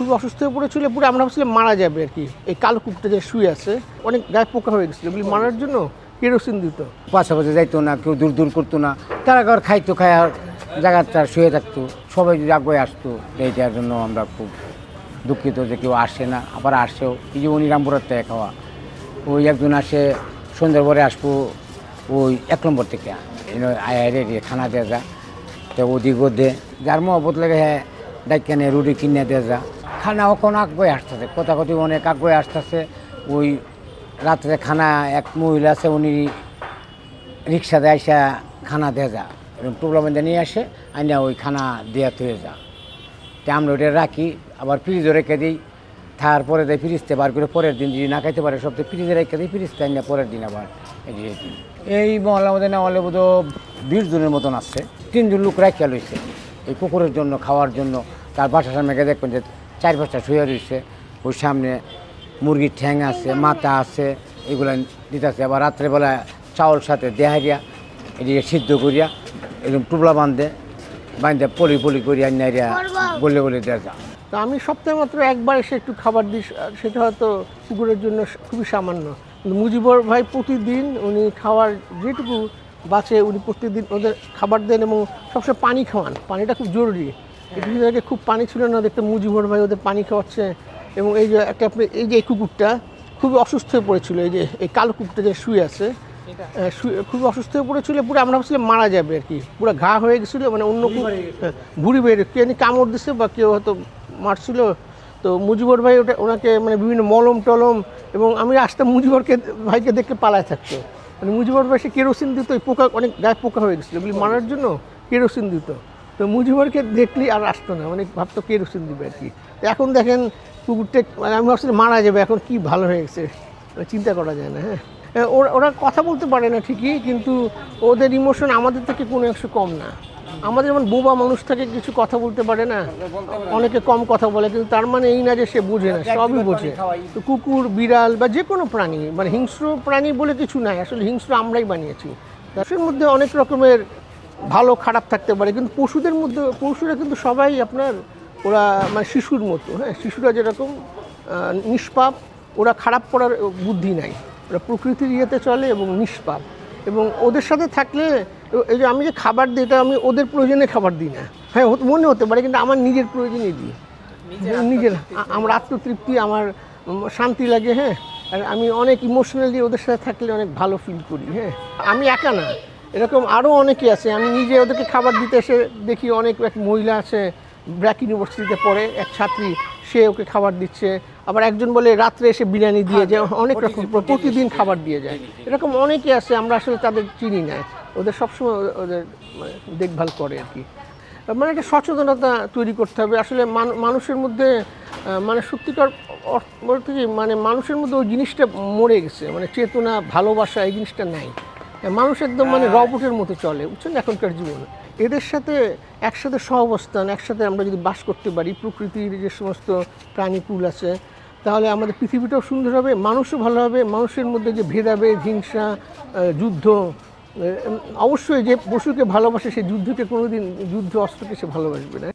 খুব অসুস্থ হয়ে পড়েছিল, পুরো আমরা ভাবছিলাম মারা যাবে আর কি। এই কালো কুকুরটা যে শুয়ে আছে, অনেক গায়ে পোকা হয়ে গেছিল। বলি, মারার জন্য কেরোসিন দিত। পাশাপাশি যাইতো না, কেউ দূর দূর করতো না। তারা ঘর খাইতো, খায় জায়গাটা শুয়ে থাকতো। সবাই যদি আগে আসতো এইটার জন্য আমরা খুব দুঃখিত যে কেউ আসে না, আবার আসেও। এই যে উনি রামপুরের থেকে খাওয়া, ওই একজন আসে, সন্ধ্যার আসব, ওই এক নম্বর থেকে। আয়ারে খানা দেওয়া যা। তো ওদিক দে যার মহবত লাগে হ্যাঁ ডাইকানে রুটি কিনে দেওয়া যা। খানা ওখানে আগে আসতেছে। কথা কথি অনেক আগে আসতেছে। ওই রাত্রে খানা, এক মহিলা আছে, উনি রিক্সাতে আইসা খানা দেয়া যা এরকম টুবলা বেঁধে নিয়ে আসে, আইনা ওই খানা দেয়া থয়ে যা তা আমরা ওটা রাখি, আবার ফ্রিজে রেখে দিই। তারপরে দেয় ফ্রিজতে বার করে পরের দিন যদি না খাইতে পারে, সব তো ফ্রিজে রেখে দিই, ফ্রিজতে আইনা পরের দিন আবার এই মহল্লার মধ্যে না হলে বোধ বিশ জনের মতন আসছে তিনজন লোক রাখিয়া লইছে। এই কুকুরের জন্য, খাওয়ার জন্য। তার বাসার সামনে দেখবেন যে চার পাঁচটা শুয়ে রয়েছে। ওই সামনে মুরগির ঠ্যাং আছে, মাথা আছে, এগুলো দিতেছে। আবার রাত্রেবেলা চাউল সাথে দেহারিয়া এদিকে সিদ্ধ করিয়া, এরকম টুবলা বাঁধে বাঁধে পলি পলি করিয়া নাইরিয়া বলে বলে দেওয়া যা তো আমি সপ্তাহে মাত্র একবার এসে একটু খাবার দিই, সেটা হয়তো কুকুরের জন্য খুবই সামান্য। মুজিবর ভাই প্রতিদিন উনি খাওয়ার যেটুকু বাঁচে, উনি প্রতিদিন ওদের খাবার দেন এবং সবসময় পানি খাওয়ান। পানিটা খুব জরুরি। কিছুদিন আগে খুব পানি ছিল না দেখতে মুজিবর ভাই ওদের পানি খাওয়াচ্ছে। এবং এই যে একটা আপনি এই যে এই কুকুরটা খুবই অসুস্থ হয়ে পড়েছিল এই যে এই কালো কুকুরটা যে শুয়ে আছে শুয়ে- খুবই অসুস্থ হয়ে পড়েছিল পুরো আমরা ভাবছিলাম মারা যাবে আর কি। পুরো ঘা হয়ে গেছিল মানে অন্য হ্যাঁ, ভুড়ি বেড়ে কেউ কামড় দিছে বা কেউ হয়তো মারছিল। তো মুজিবর ভাই ওটা ওনাকে মানে বিভিন্ন মলম টলম এবং আমি আসতাম মুজিবরকে ভাইকে দেখে পালায় থাকতো। মানে মুজিবর ভাই সে কেরোসিন দিত ওই পোকা অনেক গায়ে পোকা হয়ে গেছিল। বলি মারার জন্য কেরোসিন দিত। তো মুজিবরকে দেখলি আর আসতো না। মানে ভাবতো কেরোসিন দিবে আর কি। এখন দেখেন কুকুরটা মানে আমি ভাবছি মারা যাবে এখন কি ভালো হয়ে গেছে মানে চিন্তা করা যায় না হ্যাঁ। হ্যাঁ, ওরা ওরা কথা বলতে পারে না ঠিকই কিন্তু ওদের ইমোশন আমাদের থেকে কোনো একশো কম না। আমাদের যেমন বোবা মানুষ থাকে কিছু কথা বলতে পারে না অনেকে কম কথা বলে কিন্তু তার মানে এই না যে সে বোঝে না সবই বোঝে। তো কুকুর বিড়াল বা যে কোনো প্রাণী মানে হিংস্র প্রাণী বলে কিছু নাই আসলে হিংস্র আমরাই বানিয়েছি। তার মধ্যে অনেক রকমের ভালো খারাপ থাকতে পারে কিন্তু পশুদের মধ্যে পশুরা কিন্তু সবাই আপনার ওরা মানে শিশুর মতো হ্যাঁ শিশুরা যেরকম নিষ্পাপ ওরা খারাপ করার বুদ্ধি নাই। ওরা প্রকৃতির ইয়েতে চলে এবং নিষ্পাপ। এবং ওদের সাথে থাকলে এই যে আমি যে খাবার দিই এটা আমি ওদের প্রয়োজনে খাবার দিই না। হ্যাঁ মনে হতে পারে কিন্তু আমার নিজের প্রয়োজনে দিই। নিজের আমার আত্মতৃপ্তি আমার শান্তি লাগে হ্যাঁ। আর আমি অনেক ইমোশনালি ওদের সাথে থাকলে অনেক ভালো ফিল করি হ্যাঁ। আমি একা না এরকম আরও অনেকে আছে। আমি নিজে ওদেরকে খাবার দিতে এসে দেখি অনেক এক মহিলা আছে ব্র্যাক ইউনিভার্সিটিতে পড়ে এক ছাত্রী সে ওকে খাবার দিচ্ছে। আবার একজন বলে রাত্রে এসে বিরিয়ানি দিয়ে যায় অনেক রকম প্রতিদিন খাবার দিয়ে যায়। এরকম অনেকে আছে আমরা আসলে তাদের চিনি না। ওদের সবসময় ওদের মানে দেখভাল করে আর কি। মানে একটা সচেতনতা তৈরি করতে হবে। আসলে মানুষের মধ্যে মানে সত্যিকার অর্থ- বলতে কি মানে মানুষের মধ্যে ওই জিনিসটা মরে গেছে। মানে চেতনা ভালোবাসা এই জিনিসটা নাই। মানুষ একদম মানে রবটের মতো চলে বুঝছেন? এখনকার জীবনে। এদের সাথে একসাথে সহাবস্থান একসাথে আমরা যদি বাস করতে পারি প্রকৃতির যে সমস্ত প্রাণীকুল আছে তাহলে আমাদের পৃথিবীটাও সুন্দর হবে মানুষও ভালো হবে মানুষের মধ্যে যে ভেদাভেদ হিংসা যুদ্ধ অবশ্যই যে পশুকে ভালোবাসে সে যুদ্ধকে কোনোদিন যুদ্ধ অস্ত্রকে সে ভালোবাসবে না।